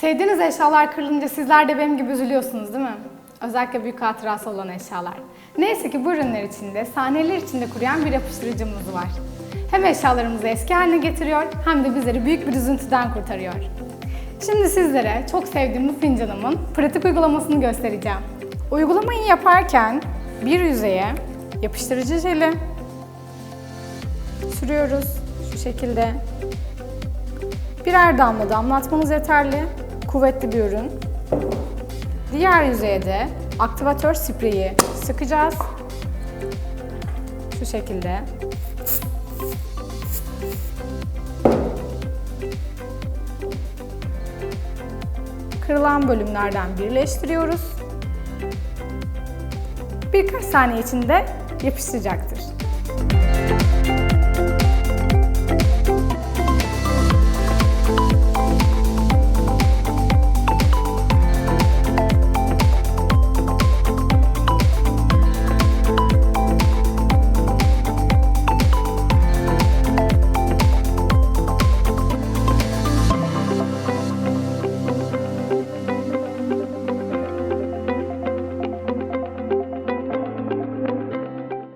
Sevdiğiniz eşyalar kırılınca sizler de benim gibi üzülüyorsunuz değil mi? Özellikle büyük hatırası olan eşyalar. Neyse ki bu ürünler içinde, saniyeler içinde kuruyan bir yapıştırıcımız var. Hem eşyalarımızı eski haline getiriyor hem de bizleri büyük bir üzüntüden kurtarıyor. Şimdi sizlere çok sevdiğim bu fincanımın pratik uygulamasını göstereceğim. Uygulamayı yaparken bir yüzeye yapıştırıcı jeli sürüyoruz şu şekilde. Birer damla damlatmamız yeterli. Kuvvetli bir ürün. Diğer yüzeye de aktivatör spreyi sıkacağız. Şu şekilde. Kırılan bölümlerden birleştiriyoruz. Birkaç saniye içinde yapışacaktır.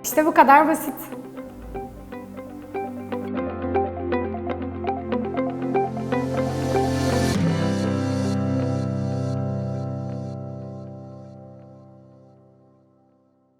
İşte bu kadar basit.